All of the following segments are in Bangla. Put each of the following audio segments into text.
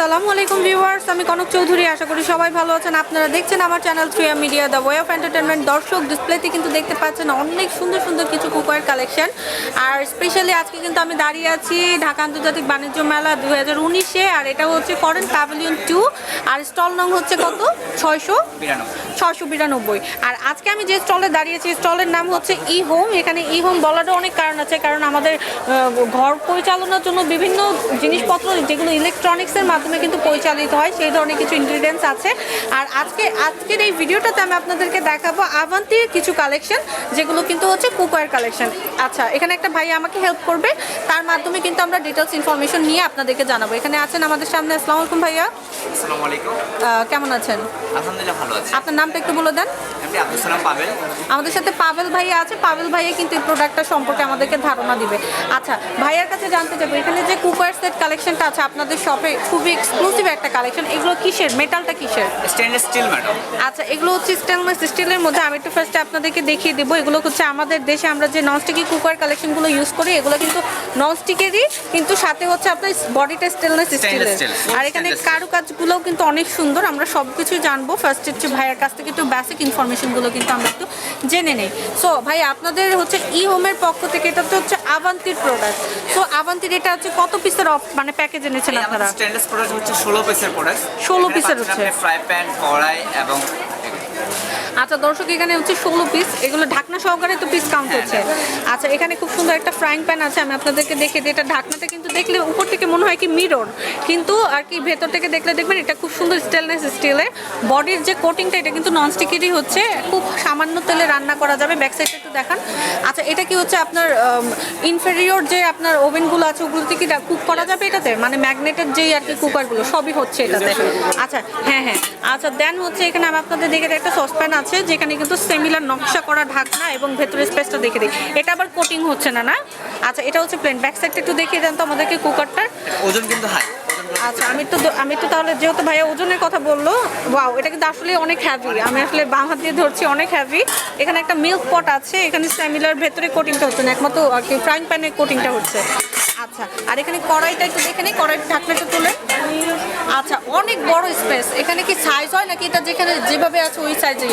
আসসালামু আলাইকুম ভিউয়ার্স, আমি কনক চৌধুরী, আশা করি সবাই ভালো আছেন। আপনারা দেখছেন আমার channel থ্রিয়া media, the way of entertainment দর্শক ডিসপ্লেতে কিন্তু দেখতে পাচ্ছেন অনেক সুন্দর সুন্দর কিছু কুকওয়ার কালেকশন আর স্পেশালি আজকে কিন্তু আমি দাঁড়িয়ে আছি ঢাকা আন্তর্জাতিক বাণিজ্য মেলা দু হাজার উনিশে, আর এটা হচ্ছে ফরেন প্যাভিলিয়ন টু আর স্টল নং হচ্ছে কত? ছয়শো? বিরানব্বই। ছশো বিরানব্বই। আর আজকে আমি যে স্টলে দাঁড়িয়েছি স্টলের নাম হচ্ছে ই হোম এখানে ই হোম বলারও অনেক কারণ আছে কারণ আমাদের ঘর পরিচালনার জন্য বিভিন্ন জিনিসপত্র যেগুলো ইলেকট্রনিক্সের মাধ্যমে কিন্তু পরিচালিত হয় সেই ধরনের কিছু ইনগ্রিডিয়েন্টস আছে। আর আজকে আজকের এই ভিডিওটাতে আমি আপনাদেরকে দেখাবো আভান্তির কিছু কালেকশন যেগুলো কিন্তু হচ্ছে কুকওয়ার কালেকশন আচ্ছা এখানে একটা ভাই আমাকে হেল্প করবে। তার মাধ্যমে কিন্তু আমরা ডিটেলস ইনফরমেশন নিয়ে আপনাদেরকে জানাব। এখানে আছেন আমাদের সামনে। আসসালামু আলাইকুম ভাইয়া। আসসালামু আলাইকুম। কেমন আছেন? আলহামদুলিল্লাহ ভালো আছি। আপনার নামটা একটু বলে দেন। আব্দুল সালাম আমাদের সাথে পাবেল ভাইয়া আছে পাবেল ভাইয়া কিন্তু এই প্রোডাক্টটা সম্পর্কে আমাদেরকে ধারণা দিবে। আচ্ছা ভাইয়ার কাছে জানতে চাইব এখানে যে কুকার সেট কালেকশনটা আছে আপনাদের শপে খুবই এক্সক্লুসিভ একটা কালেকশন এগুলো কিসের? মেটালটা কিসের? স্টেনলেস স্টিল ম্যাডাম আচ্ছা এগুলো হচ্ছে স্টেনলেস স্টিলের মধ্যে আমি একটু ফার্স্টে আপনাদেরকে দেখিয়ে দেবো এগুলো হচ্ছে আমাদের দেশে আমরা যে ননস্টিকি কুকার কালেকশনগুলো ইউজ করি এগুলো কিন্তু ননস্টিকেরই কিন্তু সাথে হচ্ছে আপনার বডিটা স্টেনলেস স্টিলের আর এখানে। কারুকাজগুলোও কিন্তু অনেক সুন্দর আমরা সব কিছু জানব ফার্স্ট হচ্ছে ভাইয়ের কাছ থেকে একটু বেসিক ইনফরমেশনগুলো কিন্তু আমরা একটু জেনে নেই। সো ভাই আপনাদের হচ্ছে ই হোমের পক্ষ থেকে এটা তো হচ্ছে আবান্তির প্রোডাক্ট সো আবান্তির এটা হচ্ছে কত পিসের অফ মানে প্যাকেজ এনেছেন আপনারা? স্টেনলেস প্রোডাক্ট হচ্ছে ষোলো পিসের প্রোডাক্ট 16 পিসের হচ্ছে। ফ্রাই প্যান কড়াই এবং আচ্ছা দর্শক এখানে হচ্ছে ষোলো পিস এগুলো ঢাকনা সহকারে তো পিস কাউন্ট হচ্ছে। আচ্ছা এখানে খুব সুন্দর একটা ফ্রাইং প্যান আছে। আমি আপনাদেরকে দেখে দিই। এটা ঢাকনাতে কিন্তু দেখলে উপর থেকে মনে হয় কি মিরর কিন্তু আর কি ভেতর থেকে দেখলে দেখবেন এটা খুব সুন্দর স্টেনলেস স্টিলের বডির যে কোটিংটা এটা কিন্তু ননস্টিকেরই হচ্ছে। খুব সামান্য তেলে রান্না করা যাবে। ব্যাক সাইডটা একটু দেখান। আচ্ছা এটা কি হচ্ছে আপনার ইনফেরিয়র যে আপনার ওভেনগুলো আছে ওগুলোতে কি কুক করা যাবে এটাতে? মানে ম্যাগনেটের যেই আর কি কুকারগুলো সবই হচ্ছে এটাতে। আচ্ছা হ্যাঁ হ্যাঁ। আচ্ছা দেন হচ্ছে এখানে আমি আপনাদের দেখে একটা সসপ্যান আছে যেখানে কিন্তু সেমিলার নকশা করা ঢাকনা এবং ভেতরের স্পেসটা দেখে দিই। এটা আবার কোটিং হচ্ছে না না? আচ্ছা এটা হচ্ছে প্লেন ব্যাক সাইডটা একটু দেখিয়ে দেন তো আমাদেরকে কুকারটার ওজন কিন্তু হাই আচ্ছা আমি তো আমি তো তাহলে যেহেতু ভাইয়া ওজনের কথা বলল ওয়াও এটা কিন্তু আসলে অনেক হ্যাভি আমি আসলে বাম হাত দিয়ে ধরছি অনেক হ্যাভি এখানে একটা মিল্ক পট আছে এখানে স্যামিলার ভেতরে কোটিংটা হচ্ছে না একমাত্র আর কি ফ্রাইং প্যানের কোটিংটা হচ্ছে। আচ্ছা আর এখানে কড়াইটা একটু দেখে নিই কড়াইটা ঢাকনাটা তুলে। আচ্ছা অনেক বড় স্পেস এখানে কি সাইজ হয় নাকি এটা যেখানে যেভাবে আছে ওই সাইজে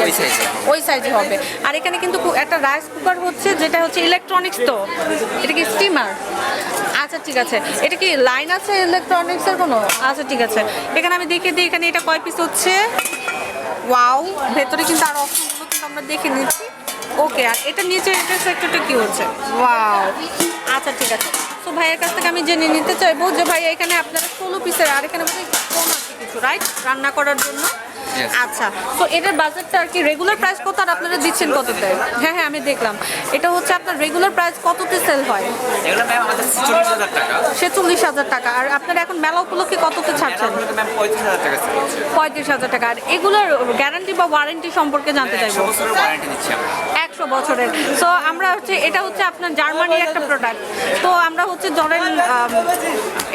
ওই সাইজে হবে। আর এখানে কিন্তু একটা রাইস কুকার হচ্ছে যেটা হচ্ছে ইলেকট্রনিক্স তো। এটা কি স্টিমার আচ্ছা ঠিক আছে। এটা কি লাইন আছে ইলেকট্রনিক্সের কোনো? আচ্ছা ঠিক আছে। এখানে আমি দেখিয়ে দিই এখানে এটা কয় পিস হচ্ছে? ওয়াও ভেতরে কিন্তু আরও অপশনগুলো কিন্তু আমরা দেখে নিচ্ছি। ওকে আর এটা নিচে এটা সেক্টরটা কি হচ্ছে? ওয়াও আচ্ছা ঠিক আছে। তো ভাইয়ের কাছ থেকে আমি জেনে নিতে চাইব যে ভাইয়া এখানে আপনারা ষোলো পিসের, আর এখানে কম আছে কিছু রাইট রান্না করার জন্য. আচ্ছা তো এটার বাজেটটা আর কি রেগুলার প্রাইস কত আর আপনারা দিচ্ছেন কততে? হ্যাঁ হ্যাঁ আমি দেখলাম। এটা হচ্ছে আপনার রেগুলার প্রাইস কততে সেল হয়? এগুলো ম্যাম আমাদের চল্লিশ হাজার টাকা। আর আপনারা এখন মেলা উপলক্ষে কততে ছাড়ছেন? ম্যাম পঁয়ত্রিশ হাজার টাকা সেল হচ্ছে। পঁয়ত্রিশ হাজার টাকা। আর এগুলোর গ্যারান্টি বা ওয়ারেন্টি সম্পর্কে জানতে চাইব। বছরের ওয়ারেন্টি দিচ্ছি আমরা। একশো বছরের। সো আমরা হচ্ছে এটা হচ্ছে আপনার জার্মানির একটা প্রোডাক্ট তো আমরা হচ্ছে ধরেন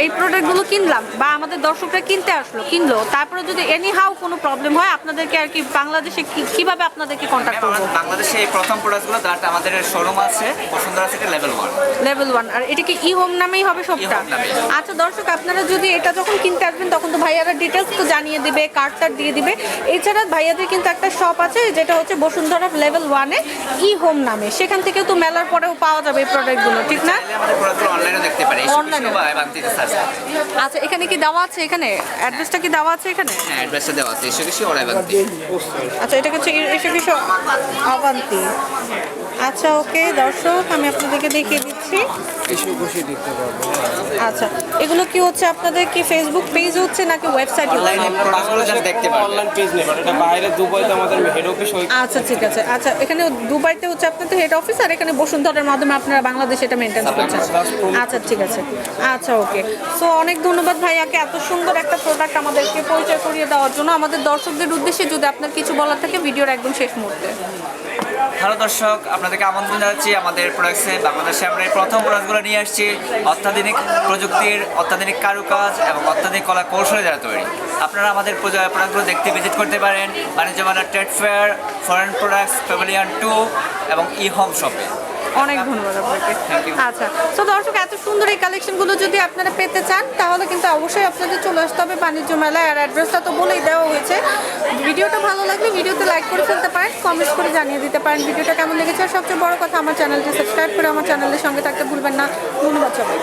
এই প্রোডাক্টগুলো কিনলাম বা আমাদের দর্শকরা কিনতে আসলো কিনলো। তারপরে যদি এনি হাউ কোনো প্রবলেম হয় আপনাদেরকে আর কি বাংলাদেশে কীভাবে আপনাদেরকে কন্ট্যাক্ট করব? বাংলাদেশে এই প্রথম প্রোডাক্টগুলো যার আমাদের শোরুম আছে Bashundhara city level one level one আর এটা কি ই হোম নামেই হবে। সবটা আচ্ছা দর্শক আপনারা যদি এটা যখন কিনতে আসবেন তখন তো ভাইয়ারা ডিটেলস তো জানিয়ে দিবে কার্ড টার্ড দিয়ে দিবে। এছাড়া ভাইয়াদের কিন্তু একটা শপ আছে যেটা হচ্ছে বসুন্ধরা লেভেল ওয়ানে ই হোম নামে। সেখান থেকে তো মেলার পরেও পাওয়া যাবে এই প্রোডাক্টগুলো ঠিক না? আমাদের প্রোডাক্টগুলো অনলাইনে দেখতে পারে এ? সার্চ আচ্ছা এখানে কি দেওয়া আছে এখানে? অ্যাড্রেসটা কি দেওয়া আছে এখানে? হ্যাঁ অ্যাড্রেসটা দেওয়া আছে কিছু ওরাই বাংতি আচ্ছা এটা হচ্ছে এসে কিছু অবান্তি আচ্ছা ওকে, দর্শক, আমি আপনাদেরকে দেখিয়ে পারব আচ্ছা এগুলো কি হচ্ছে আপনাদের কি ফেসবুক পেজ হচ্ছে নাকি ওয়েবসাইট অনলাইনে প্রোডাক্টগুলো দেখতে পারবে অনলাইন পেজ নেই এটা বাইরে দুবাইতে আমাদের হেড অফিস ওই আচ্ছা ঠিক আছে। আচ্ছা এখানে দুবাইতে হচ্ছে আপনাদের হেড অফিস আর এখানে বসুন্ধরার মাধ্যমে আপনারা বাংলাদেশে এটা মেনটেন করছেন। আচ্ছা ঠিক আছে। আচ্ছা ওকে সো অনেক ধন্যবাদ ভাইয়াকে এত সুন্দর একটা প্রোডাক্ট আমাদেরকে পরিচয় করিয়ে দেওয়ার জন্য। আমাদের দর্শকদের উদ্দেশ্যে যদি আপনার কিছু বলার থাকে ভিডিওর একদম শেষ মুহূর্তে। হ্যালো দর্শক আপনাদেরকে আমন্ত্রণ জানাচ্ছি আমাদের প্রোডাক্টসে বাংলাদেশে আমরা এই প্রথম প্রোডাক্টগুলো নিয়ে আসছি অত্যাধুনিক প্রযুক্তির অত্যাধুনিক কারুকাজ এবং অত্যাধুনিক কলা কৌশলে যারা তৈরি। আপনারা আমাদের প্রোডাক্টগুলো দেখতে ভিজিট করতে পারেন বাণিজ্য মেলা trade fair foreign products pavilion two এবং ই হোম শপে অনেক ধন্যবাদ আপনাকে। আচ্ছা তো দর্শক এত সুন্দর এই কালেকশনগুলো যদি আপনারা পেতে চান তাহলে কিন্তু অবশ্যই আপনাদের চলে আসতে হবে বাণিজ্য মেলায়। আর অ্যাড্রেসটা তো বলেই দেওয়া হয়েছে। ভালো লাগলে ভিডিওতে লাইক করে ফেলতে পারেন কমেন্টস করে জানিয়ে দিতে পারেন ভিডিওটা কেমন লেগেছে। আর সবচেয়ে বড় কথা, আমার চ্যানেলটি সাবস্ক্রাইব করে আমার চ্যানেলের সঙ্গে থাকতে ভুলবেন না। ধন্যবাদ সবাই